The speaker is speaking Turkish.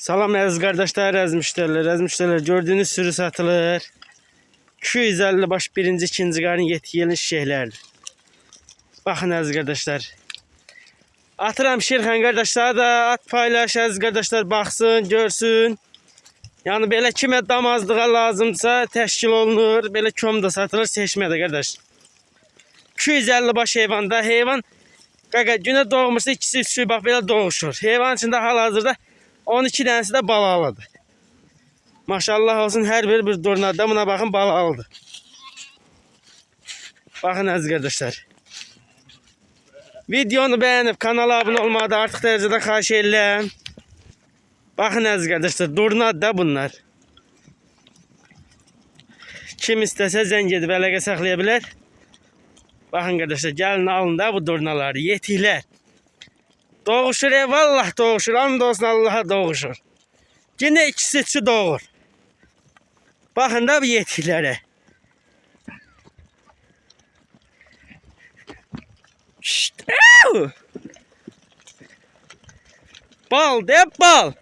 Salam əziz qardaşlar, əziz müştərilər, əziz müştərilər gördüyünüz sürü satılır. 250 baş birinci, ikinci qarın yeti yelin şişəklərdir. Baxın əziz qardaşlar. Atıram Şirxan qardaşlar da at paylaş əziz qardaşlar baxsın, görsün. Yəni belə kimə damazlığa lazımsa təşkil olunur. Belə köm də satılır, seçmədə qardaş. 250 baş heyvanda heyvan qaqa günə doğmuşsa ikisi üçü bax belə doğuşur. Heyvan içində hal-hazırda 12 dənəsi də balalıdır. Maşallah olsun hər biri bir dornada buna baxın balalıdır. Baxın əziz qardaşlar. Videonu bəyənib kanala abunə olmağı da artıq dərəcədə xahiş edirəm. Baxın əziz qardaşlar, da bunlar. Kim istəsə zəng edib əlaqə saxlaya bilər. Baxın qardaşlar, alın da bu durnaları, yetiklər. Doğuşur e, vallah doğuşur, and olsun Allah'a doğuşur. Yine ikisi üçü doğur. Bakın da bu yetiklere. Şşt! Bal de bal.